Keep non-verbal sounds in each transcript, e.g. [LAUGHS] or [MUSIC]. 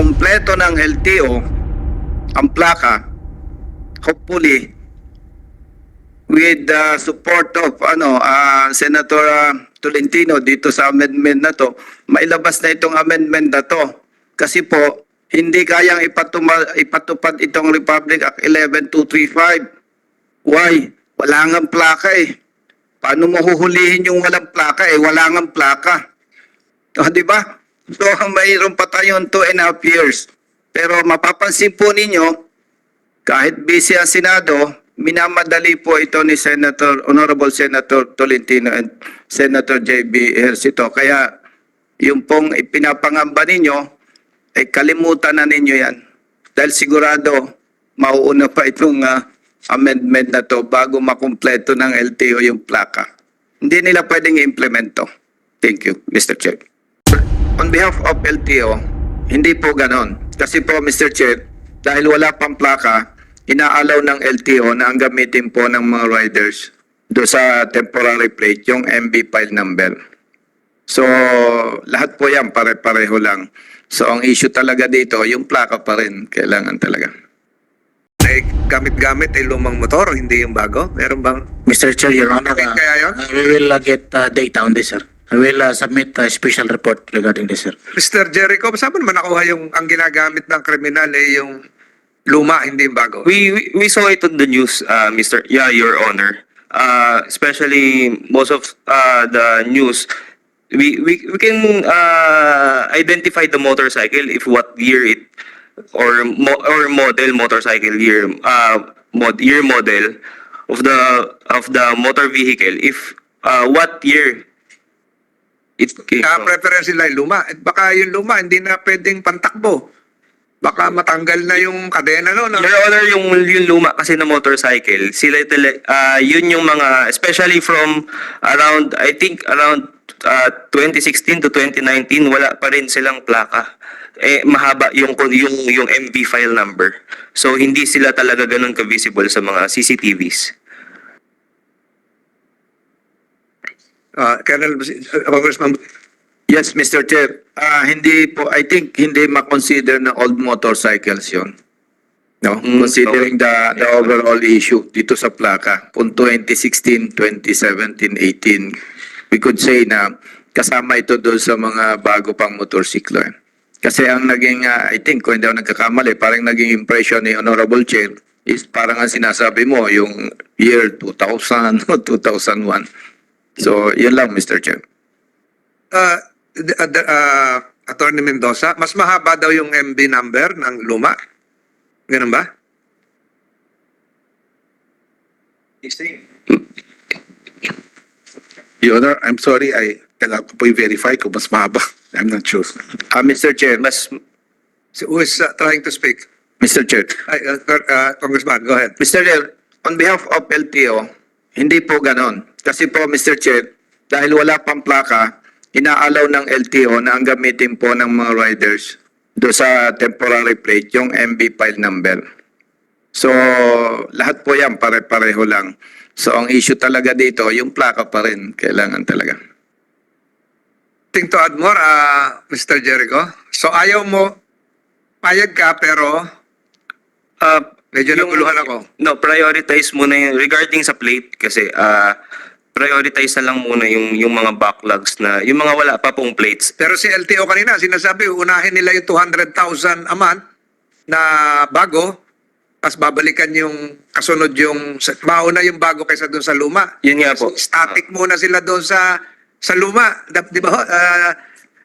makumpleto ng LTO ang plaka, hopefully, with the support of ano ah, Senator ah, Tolentino dito sa amendment na to, mailabas na itong amendment na to. Kasi po, hindi kayang ipatupad itong Republic Act 11235. Why? Wala nga plaka eh. Paano mo huhulihin yung walang plaka eh? Wala nga plaka. Di ba? So, mayroon pa tayong two and a half years. Pero mapapansin po ninyo, kahit busy ang Senado, minamadali po ito ni Senator, Honorable Senator Tolentino and Senator J.B. Ejercito. Kaya yung pong ipinapangamba ninyo, ay kalimutan na ninyo yan. Dahil sigurado, mauuna pa itong ah, amendment na to bago makumpleto ng LTO yung plaka. Hindi nila pwedeng i-implement to. Thank you, Mr. Chair. On behalf of LTO, hindi po ganon. Kasi po, Mr. Chair, dahil wala pang plaka, inaalaw ng LTO na ang gamitin po ng mga riders do sa temporary plate, yung MB file number. So, lahat po yan, pare-pareho lang. So, ang issue talaga dito, yung plaka pa rin, kailangan talaga. ay gamit-gamit ay lumang motor, hindi yung bago? Meron bang Mr. Chair, Your Honor, uh, kaya yun? uh, we will uh, get uh, data on this, sir. I will uh, submit a special report regarding this, sir. Mr. Jericho, saan mo naman nakuha yung ang ginagamit ng kriminal ay yung luma, hindi yung bago? We, we we saw it on the news, uh, Mr. Yeah, Your Honor. Uh, especially most of uh, the news, we we, we can uh, identify the motorcycle if what year it or mo, or model motorcycle year uh mod year model of the of the motor vehicle if uh, what year it came Kaya from. preference nila yung luma. At baka yung luma, hindi na pwedeng pantakbo. Baka matanggal na yung kadena no? no? Your Honor, yung, yung luma kasi na motorcycle, sila tele, ah, yun yung mga, especially from around, I think around ah, 2016 to 2019, wala pa rin silang plaka. Eh, mahaba yung, yung, yung MV file number. So, hindi sila talaga ganun ka-visible sa mga CCTVs. Ah, Colonel, uh, Congressman, Yes, Mr. Chair. Ah, hindi po, I think hindi ma-consider na old motorcycles yon. No? Mm, Considering the, the overall issue dito sa plaka. Kung 2016, 2017, 18, we could say na kasama ito doon sa mga bago pang motorsiklo. eh. Kasi ang naging, ah, I think, kung hindi ako nagkakamali, parang naging impression ni Honorable Chair is parang ang sinasabi mo, yung year 2000 o 2001. So, yun lang, Mr. Chair. uh, the- uh, the- uh, Attorney Mendoza, mas mahaba daw yung MB number ng luma? Ganun ba? Your Honor, I'm sorry, I kailangan ko po i-verify kung mas mahaba. I'm not sure. Ah, Mr. Chair, Mas, Si- Who is uh, trying to speak? Mr. Chair. Ay, uh, uh, Congressman, go ahead. Mr. Chair, on behalf of LTO, hindi po ganon. Kasi po, Mr. Chair, dahil wala pang plaka, inaalaw ng LTO na ang gamitin po ng mga riders do sa temporary plate, yung MB file number. So, lahat po yan, pare-pareho lang. So, ang issue talaga dito, yung plaka pa rin, kailangan talaga. Think to add more, uh, Mr. Jericho. So ayaw mo, payag ka pero uh, medyo Yung- naguluhan ako. No, prioritize muna yung regarding sa plate kasi ah prioritize na lang muna yung yung mga backlogs na yung mga wala pa pong plates. Pero si LTO kanina, sinasabi, unahin nila yung 200,000 a month na bago, tapos babalikan yung kasunod yung, mauna yung bago kaysa doon sa luma. Yun nga po. Static muna sila doon sa sa luma. Di ba, uh,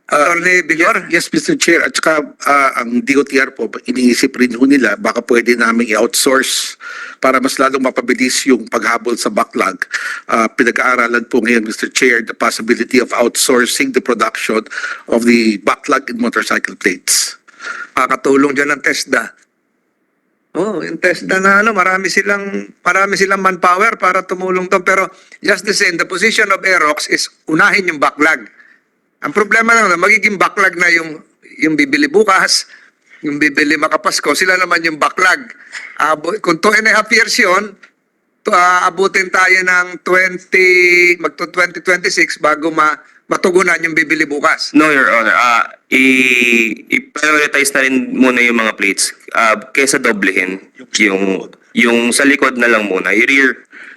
Attorney Villar? Yes, Mr. Chair. At saka ah, ang DOTR po, iniisip rin ho nila, baka pwede namin i-outsource para mas lalong mapabilis yung paghabol sa backlog. Ah, pinag-aaralan po ngayon, Mr. Chair, the possibility of outsourcing the production of the backlog in motorcycle plates. Makakatulong dyan ng TESDA. Oh, yung TESDA na ano, marami silang marami silang manpower para tumulong to pero just the same, the position of Aerox is unahin yung backlog. Ang problema lang, magiging backlog na yung yung bibili bukas, yung bibili makapasko, sila naman yung backlog. Abo, kung two and a half years yun, to, ah, abutin tayo ng 20, magto 2026 bago ma, matugunan yung bibili bukas. No, Your Honor. I- i-prioritize na rin muna yung mga plates ah, kesa doblehin. Yung, yung sa likod na lang muna. Yung rear,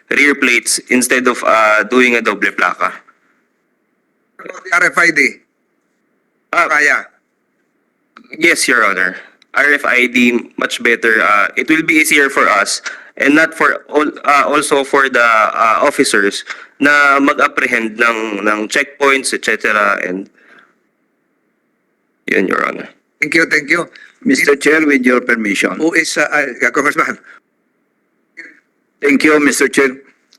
rear plates instead of ah, doing a doble plaka. RFID. Ah, Kaya. Yes, Your Honor. RFID much better. Uh, it will be easier for us and not for all uh, also for the uh, officers na mag-apprehend ng ng checkpoints etc. and yun, Your Honor. Thank you, thank you. Mr. Chair, with your permission. Who is, uh, uh, Congressman? Thank you, Mr. Chair.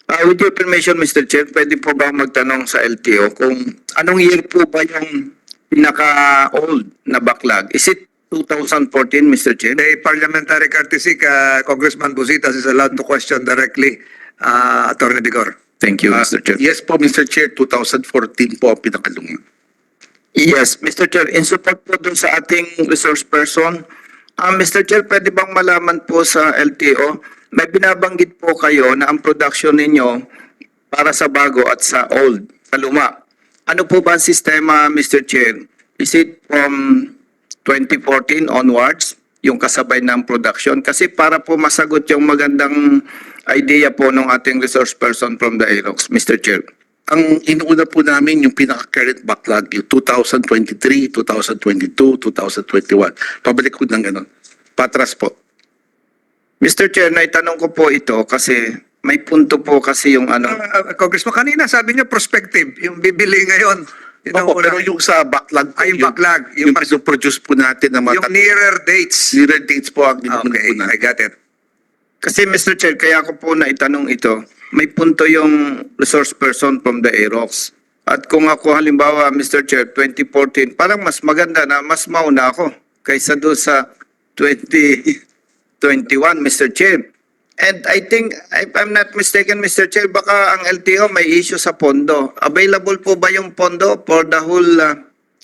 Uh, with your permission, Mr. Chair, pwede po ba magtanong sa LTO kung anong year po ba yung pinaka-old na backlog? Is it 2014, Mr. Chair? The parliamentary courtesy, uh, Congressman Busitas is allowed to question directly uh, Attorney Digor. Thank you, Uh, Mr. Chair. yes po, Mr. Chair, 2014 po ang pinakaluma. Yes, Mr. Chair, in support po dun sa ating resource person, ah, Mr. Chair, pwede bang malaman po sa LTO, may binabanggit po kayo na ang production ninyo para sa bago at sa old, sa luma. Ano po ba ang sistema, Mr. Chair? Is it from 2014 onwards, yung kasabay ng production? Kasi para po masagot yung magandang idea po ng ating resource person from the AROX, Mr. Chair. Ang inuuna po namin yung pinaka-current backlog, yung 2023, 2022, 2021. Pabalik ko ng ganun. Patras po. Mr. Chair, naitanong ko po ito kasi may punto po kasi yung ano. Uh, uh, Congressman, kanina sabi niyo prospective, yung bibili ngayon. Yun Opo, pero yung sa backlog po, Ah, yung backlog, yung yung, mas- produce po natin na yung mata- nearer dates. zero dates po ang inuuna Okay, po natin. I got it. Kasi Mr. Chair, kaya ko po naitanong ito. May punto yung resource person from the AROX. At kung ako halimbawa, Mr. Chair, 2014, parang mas maganda na mas mauna ako kaysa doon sa 2021, Mr. Chair. And I think, if I'm not mistaken, Mr. Chair, baka ang LTO may issue sa pondo. Available po ba yung pondo for the whole uh,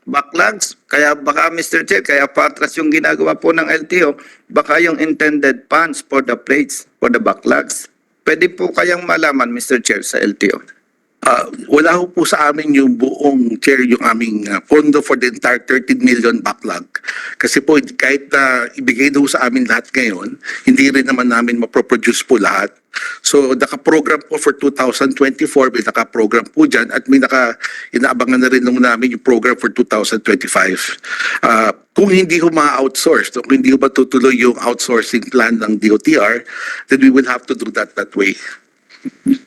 backlogs? Kaya baka, Mr. Chair, kaya patras yung ginagawa po ng LTO, baka yung intended funds for the plates, for the backlogs. Pwede po kayang malaman, Mr. Chair, sa LTO. Ah, wala ho po sa amin yung buong chair, yung aming ah, pondo for the entire 13 million backlog. Kasi po, kahit na ibigay na ho sa amin lahat ngayon, hindi rin naman namin maproproduce po lahat. So, naka-program po for 2024, may naka-program po dyan, at may naka, inaabangan na rin namin yung program for 2025. Ah, kung hindi ho ma-outsource, kung hindi ho matutuloy yung outsourcing plan ng DOTR, then we will have to do that that way.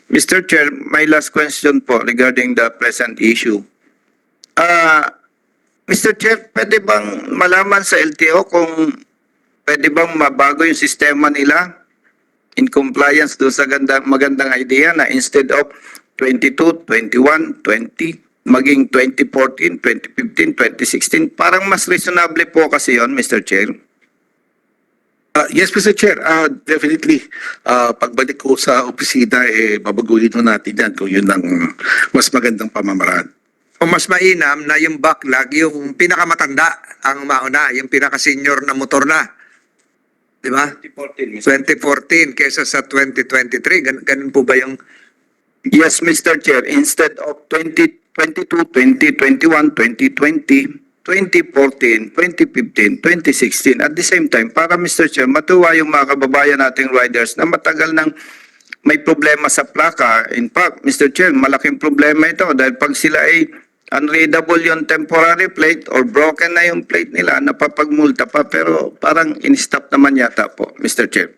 Mr. Chair, my last question po regarding the present issue. Ah, Mr. Chair, pwede bang malaman sa LTO kung pwede bang mabago yung sistema nila in compliance doon sa ganda, magandang idea na instead of 22, 21, 20, maging 2014, 2015, 2016, parang mas reasonable po kasi yon, Mr. Chair. Uh, yes, Mr. Chair, uh, definitely. Uh, pagbalik ko sa opisina, eh, babaguhin ho natin yan kung yun ang mas magandang pamamaraan. O mas mainam na yung backlog, yung pinakamatanda ang mauna, yung pinaka-senior na motor na. Di ba? 2014 kesa sa 2023. Gan ganun po ba yung... Yes, Mr. Chair. Instead of 2022, 2021, 2020, 2014, 2015, 2016, at the same time, para Mr. Chair, matuwa yung mga kababayan nating riders na matagal nang may problema sa plaka. In fact, Mr. Chair, malaking problema ito dahil pag sila ay unreadable yung temporary plate or broken na yung plate nila, napapagmulta pa pero parang in-stop naman yata po, Mr. Chair.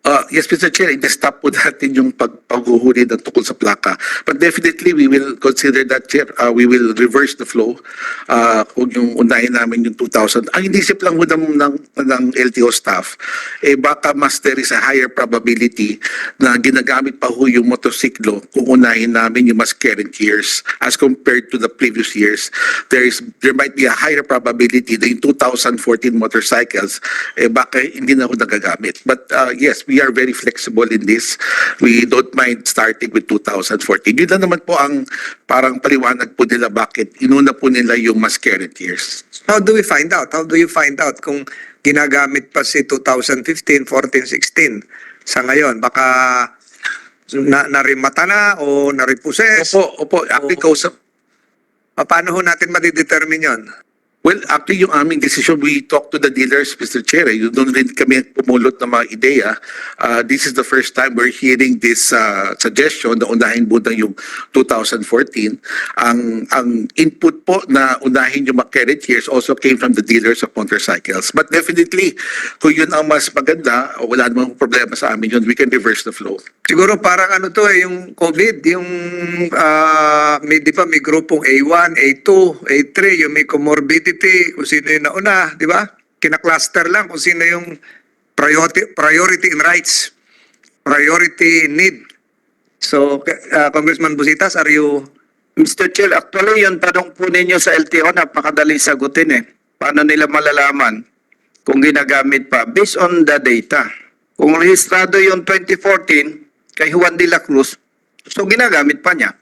Uh, yes, Mr. Chair, i-stop po [LAUGHS] natin yung pag paghuhuli ng tukol sa plaka. But definitely, we will consider that, Chair. Uh, we will reverse the flow. Uh, kung yung unahin namin yung 2,000. Ang inisip lang ho ng, ng, ng LTO staff, eh baka mas there is a higher probability na ginagamit pa ho yung motosiklo kung unahin namin yung mas current years as compared to the previous years. There is there might be a higher probability na yung 2014 motorcycles eh baka hindi na ho nagagamit. But uh, yes, we are very flexible in this. We don't mind starting with 2014. Yun lang naman po ang parang paliwanag po nila bakit inuna po nila yung mas current years. How do we find out? How do you find out kung ginagamit pa si 2015, 14, 16 sa ngayon? Baka na narimata na o nariposes? Opo, opo. Actually, kausap, Paano ho natin madidetermine yon? Well, actually, yung aming decision, we talked to the dealers, Mr. Chair. Yung doon rin kami pumulot ng mga ideya. Uh, this is the first time we're hearing this uh, suggestion na unahin muna yung 2014. Ang, ang input po na unahin yung mga credit years also came from the dealers of motorcycles. But definitely, kung yun ang mas maganda, wala namang problema sa amin yun. We can reverse the flow. Siguro parang ano to eh, yung COVID, yung ah, may, di ba, may grupong A1, A2, A3, yung may comorbidity, kung sino yung nauna, di ba? Kina-cluster lang kung sino yung priority, priority in rights, priority need. So, ah, Congressman Busitas, are you Mr. Chair, actually yung tanong po ninyo sa LTO, napakadali sagutin eh. Paano nila malalaman kung ginagamit pa? Based on the data. Kung rehistrado yung 2014 kay Juan de la Cruz, so ginagamit pa niya.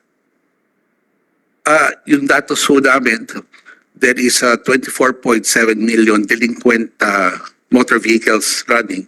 Uh, yung datos ho namin, there is uh, 24.7 million delinquent uh, motor vehicles running.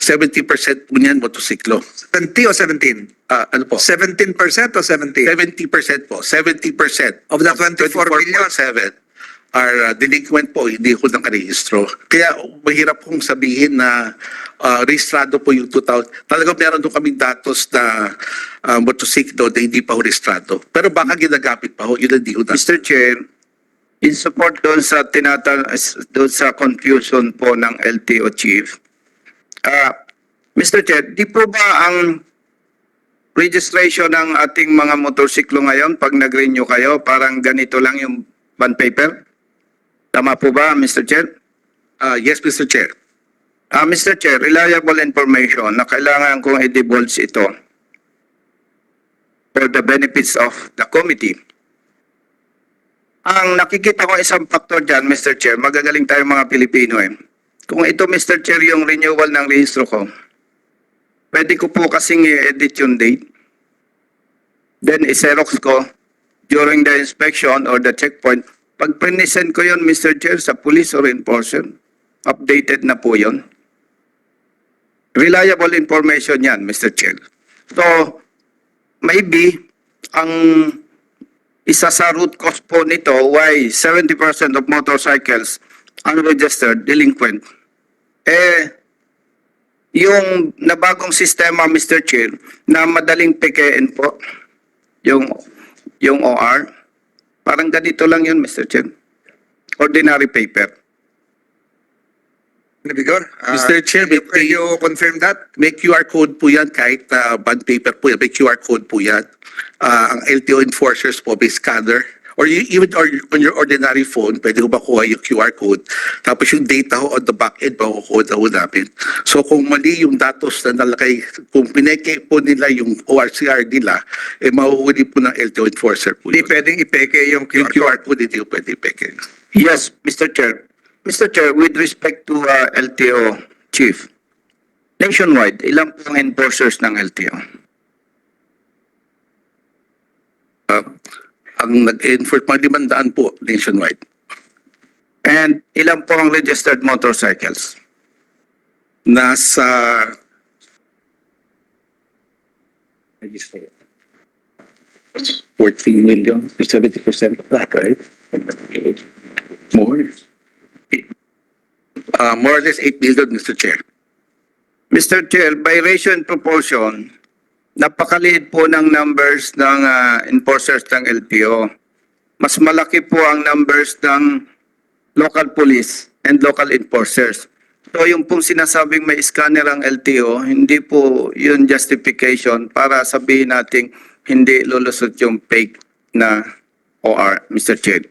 70% po niyan motosiklo. 70 o 17? Uh, ano po? 17% o 70? 70% po. 70% Of the 24 million? 24.7 are uh, delinquent po, hindi ko nang rehistro. Kaya mahirap kong sabihin na uh, rehistrado po yung 2000. Talagang meron doon kaming datos na uh, motosiklo na hindi pa ho rehistrado. Pero baka ginagamit pa ho, yun ang di ko Mr. Chair, in support doon sa tinata doon sa confusion po ng LTO chief. Ah, Mr. Chair, di po ba ang registration ng ating mga motorsiklo ngayon pag nag-renew kayo, parang ganito lang yung bond paper? Tama po ba, Mr. Chair? Uh, yes, Mr. Chair. Ah, Mr. Chair, reliable information na kailangan kong i-divulge ito for the benefits of the committee. Ang nakikita ko isang factor dyan, Mr. Chair, magagaling tayo mga Pilipino eh. Kung ito, Mr. Chair, yung renewal ng rehistro ko, pwede ko po kasing i-edit yung date. Then, i-xerox ko during the inspection or the checkpoint. Pag present ko yun, Mr. Chair, sa police or enforcer, updated na po yun. Reliable information yan, Mr. Chair. So, maybe, ang isa sa root cause po nito why 70% of motorcycles unregistered delinquent. Eh, yung nabagong sistema, Mr. Chair, na madaling pekein po, yung, yung OR, parang ganito lang yun, Mr. Chair. Ordinary paper. Nabigor? Ah, Mr. Chair, you, may- you confirm that? May QR code po yan kahit uh, bond paper po yan. May QR code po yan. Ah, ang LTO enforcers po may scanner. Or you, even or, on your ordinary phone, pwede ko makuha yung QR code. Tapos yung data ho on the back end, makukuha na ho namin. So kung mali yung datos na nalakay, kung pineke po nila yung ORCR nila, eh mahuhuli po ng LTO enforcer po Hindi pwedeng ipeke yung Yung QR code. QR code, hindi pwede ipeke. Yes, Mr. Chair. Mr. Chair, with respect to uh, LTO chief, nationwide, ilang po ang enforcers ng LTO? Ah, ang nag-enforce, mga limandaan po nationwide. And ilang po ang registered motorcycles? Nasa 14 million, 70% of that, right? More. Uh, more or less 8 million, Mr. Chair. Mr. Chair, by ratio and proportion, napakaliit po ng numbers ng uh, enforcers ng LTO. Mas malaki po ang numbers ng local police and local enforcers. So yung pong sinasabing may scanner ang LTO, hindi po yun justification para sabihin nating hindi lulusot yung fake na OR, Mr. Chair.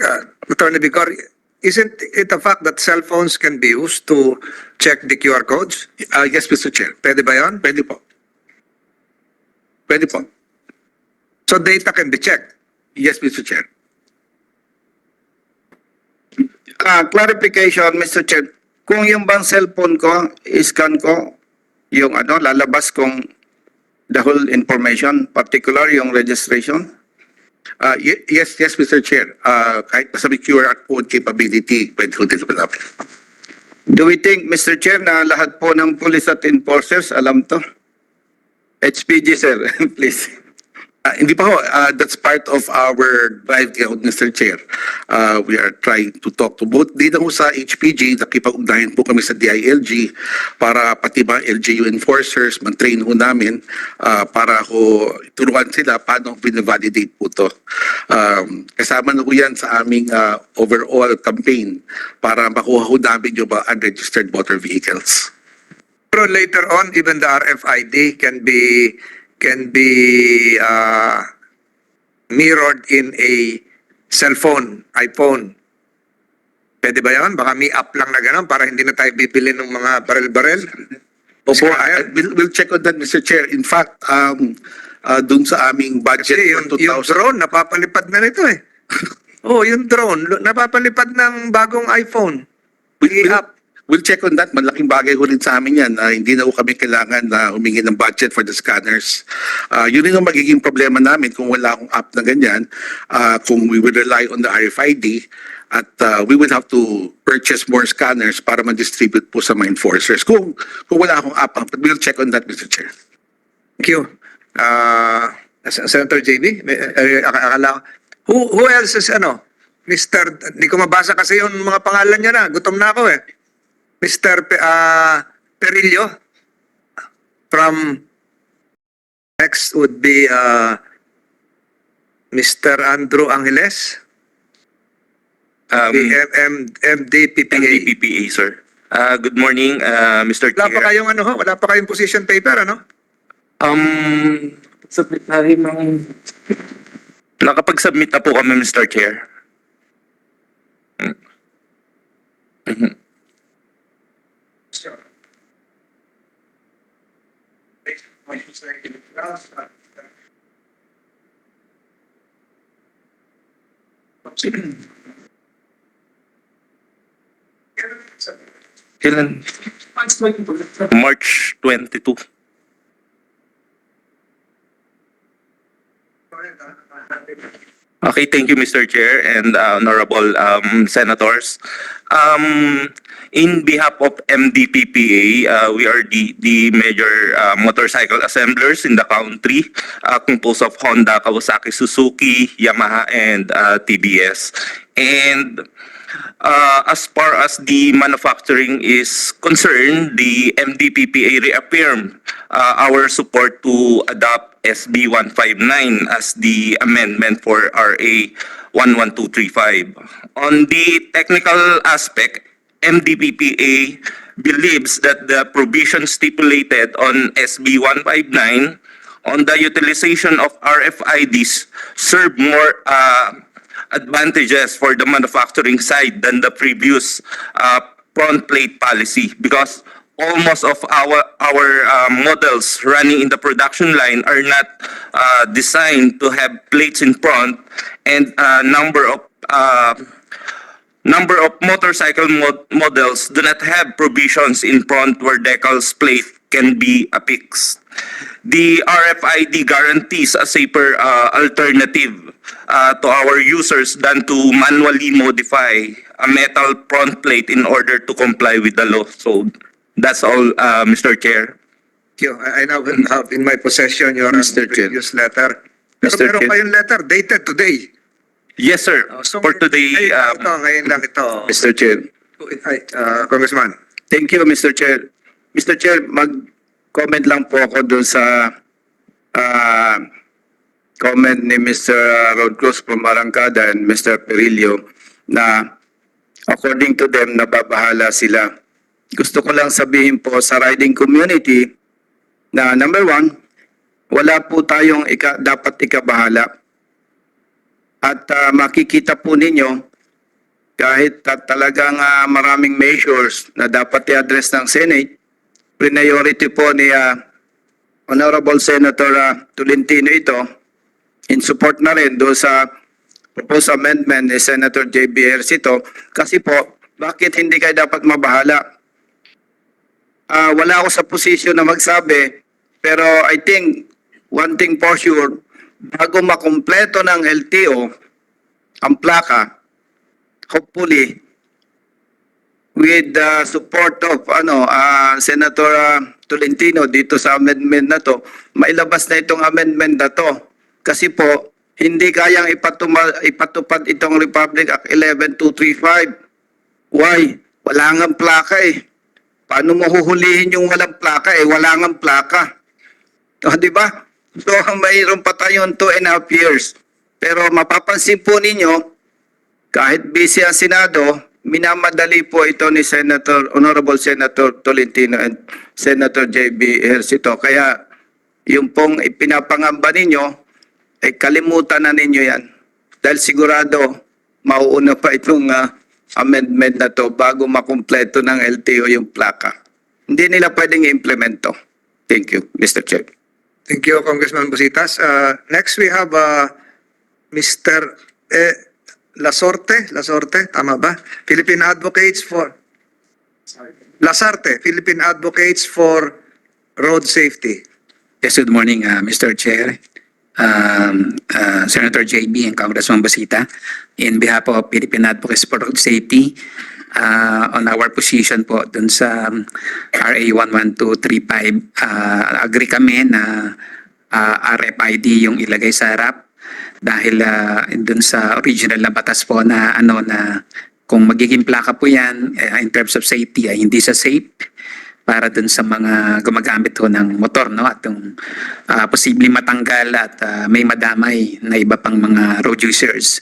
Uh, Attorney Bigor, isn't it a fact that cell phones can be used to check the QR codes? Uh, yes, Mr. Chair. Pwede ba yun? Pwede po. Pwede po. So data can be checked. Yes, Mr. Chair. Ah, clarification, Mr. Chair. Kung yung bang cellphone ko, scan ko, yung ano, lalabas kung the whole information, particular yung registration. Uh, ye- yes, yes, Mr. Chair. Uh, kahit may QR code capability, pwede ko dito malapit. Do we think, Mr. Chair, na lahat po ng police at enforcers alam to? HPG, sir, [LAUGHS] please. Ah, hindi pa ho, ah, that's part of our drive, uh, Mr. Chair. Uh, we are trying to talk to both, di na ho sa HPG, nakipag-ugnayan po kami sa DILG para pati mga LGU enforcers, mag-train ho namin ah, para ho turuan sila paano binavalidate po to. Um, kasama na ho yan sa aming ah, overall campaign para makuha ho namin yung mga unregistered motor vehicles. Pero later on, even the RFID can be can be uh, mirrored in a cell phone, iPhone. Pwede ba yan? Baka may app lang na gano'n para hindi na tayo bibili ng mga barel-barel. Opo, uh, we'll, we'll check on that, Mr. Chair. In fact, um, uh, dun sa aming budget Kasi yung, for yung 2000, drone, napapalipad na nito eh. [LAUGHS] oh, yung drone, napapalipad ng bagong iPhone. we'll, we'll, app. We'll check on that. Malaking bagay ho rin sa amin yan. na hindi na ho kami kailangan na humingi ng budget for the scanners. Uh, yun rin ang magiging problema namin kung wala akong app na ganyan. Uh, kung we will rely on the RFID at uh, we will have to purchase more scanners para ma-distribute po sa mga enforcers. Kung, kung wala akong app, but we'll check on that, Mr. Chair. Thank you. Uh, Sen- Senator JB, eh, ak- akala who, who else is ano? Mr. Hindi ko mabasa kasi yung mga pangalan niya na. Gutom na ako eh. Mr. Pe, uh, Perillo from next would be uh, Mr. Andrew Angeles, Um, the M- MDPPA. NDPPA, sir. Uh, good morning, uh, Mr. Wala pa Chair. kayong ano ho? Wala pa kayong position paper ano? Um, submit na rin ng... Nakapag-submit na po kami, Mr. Chair. beispielsweise mit Helen. March 22. Okay, thank you, Mr. Chair and uh, honorable um, senators. Um, in behalf of MDPPA, uh, we are the, the major uh, motorcycle assemblers in the country, uh, composed of Honda, Kawasaki, Suzuki, Yamaha, and uh, TBS. And uh, as far as the manufacturing is concerned, the MDPPA reaffirmed uh, our support to adopt SB 159 as the amendment for RA 11235. On the technical aspect, MDPPA believes that the provision stipulated on SB 159 on the utilization of RFIDs serve more uh, advantages for the manufacturing side than the previous uh, front plate policy because almost of our our uh, models running in the production line are not uh, designed to have plates in front and a number of uh, number of motorcycle mod- models do not have provisions in front where decals plate can be affixed. The RFID guarantees a safer uh, alternative uh, to our users than to manually modify a metal front plate in order to comply with the law. So that's all, uh, Mr. Chair. Thank you. I I now have in my possession your uh, Mr. Chair. previous letter. Pero Mr. meron Chair. kayong letter dated today. Yes, sir. Oh, So, For today, Ay, um, ito, ngayon lang ito. Mr. Chair. Ay, uh, Congressman. Thank you, Mr. Chair. Mr. Chair, mag-comment lang po ako doon sa ah, comment ni Mr. Road Cruz from Arangkada and Mr. Perillo na according to them, nababahala sila. Gusto ko lang sabihin po sa riding community na number one, wala po tayong ika, dapat ikabahala. At ah, makikita po ninyo kahit ta- talagang ah, maraming measures na dapat i-address ng Senate, priority po ni ah, Honorable Senator ah, Tolentino ito in support na rin do sa proposed amendment ni Senator J.B. Ercito kasi po, bakit hindi kayo dapat mabahala? Ah, wala ako sa posisyon na magsabi, pero I think one thing for sure, bago makumpleto ng LTO ang plaka, hopefully, with the support of ano ah, Senator ah, Tolentino dito sa amendment na to, mailabas na itong amendment na to. Kasi po, hindi kayang ipatupad itong Republic Act 11235. Why? Wala nga plaka eh. Paano mo huhulihin yung walang plaka eh? Wala nga plaka. [LAUGHS] O, di ba? So, [LAUGHS] mayroon pa tayong two and a half years. Pero mapapansin po ninyo, kahit busy ang Senado, minamadali po ito ni Senator, Honorable Senator Tolentino and Senator J.B. Ejercito. Kaya yung pong ipinapangamba ninyo, ay kalimutan na ninyo yan. Dahil sigurado, mauuna pa itong ah, amendment na to bago makumpleto ng LTO yung plaka. Hindi nila pwedeng i-implemento. Thank you, Mr. Chair. Thank you, Congressman Busitas. Uh, next, we have uh, Mr. Eh, Lasorte. Lasorte, tama ba? Philippine Advocates for... Lasarte, Philippine Advocates for Road Safety. Yes, good morning, uh, Mr. Chair, um, uh, Senator JB and Congressman Basita. In behalf of Philippine Advocates for Safety, uh, on our position po dun sa um, RA 11235, uh, agree kami na uh, RFID yung ilagay sa harap dahil uh, dun sa original na batas po na ano na kung magiging plaka po yan eh, in terms of safety ay hindi sa safe para dun sa mga gumagamit ho ng motor no? At yung ah, posibleng matanggal at ah, may madamay na iba pang mga road users.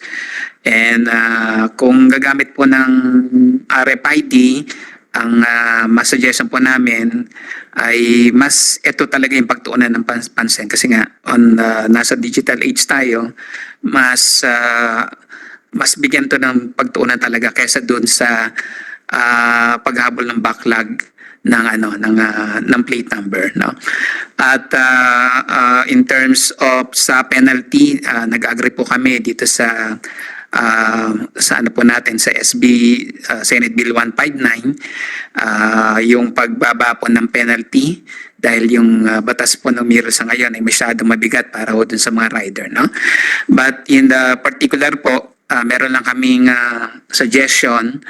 And ah, kung gagamit po ng RFID, ang uh, mas suggestion po namin ay mas ito talaga yung pagtuunan ng pans- pansin. Kasi nga on ah, nasa digital age tayo mas ah, mas bigyan to ng pagtuunan talaga kaysa doon sa ah, paghabol ng backlog ng ano ng ah, ng plate number no? At ah, ah, in terms of sa penalty ah, nag-agree po kami dito sa ah, sa ano po natin sa SB ah, Senate Bill 159 ah, yung pagbaba po ng penalty dahil yung ah, batas po ng MIRA sa ngayon ay masyadong mabigat para ho dun sa mga rider no? But in the particular po ah, meron lang kaming ah, suggestion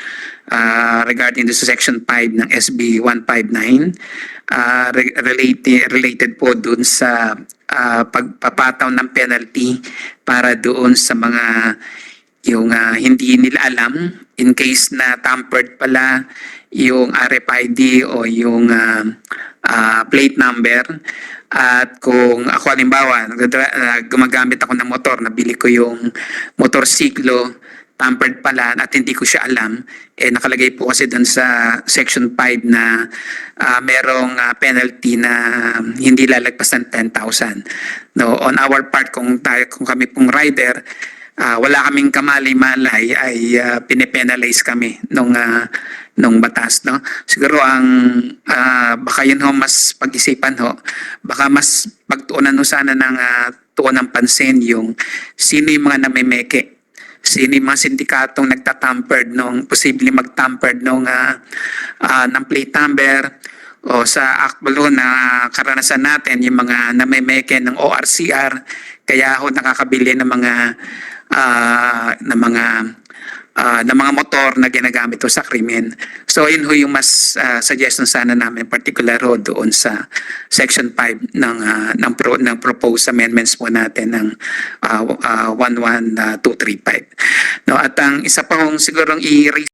ah, regarding this section 5 ng SB 159 ah, re- related related po dun sa ah, pagpapataw ng penalty para doon sa mga yung ah, hindi nila alam in case na tampered pala yung RFID o yung ah, ah, plate number at kung ako halimbawa gumagamit ako ng motor nabili ko yung motorsiklo tampered pala at hindi ko siya alam eh nakalagay po kasi doon sa section 5 na ah, merong ah, penalty na hindi lalagpas ng 10,000 no on our part kung tayo kung kami pong rider ah, wala kaming kamali-malay ay uh, pinipenalize kami nung ah, nung batas no? Siguro ang ah, baka yun ho mas pag-isipan ho. Baka mas pagtuunan ho sana ng uh, tuon ng pansin yung sino yung mga namemeke sino yung mga sindikatong nagtatampered nung posible magtampered nung ah, ah, ng plate number o sa akbalo na karanasan natin yung mga namemeke ng ORCR kaya ho nakakabili ng mga ah, ng mga ah, ng mga motor na ginagamit sa krimen. So yun ho yung mas ah, suggestion sana namin particular ho doon sa section 5 ng ah, ng pro, ng proposed amendments po natin ng ah, ah, 11235. No at ang isa pa hong sigurong i-raise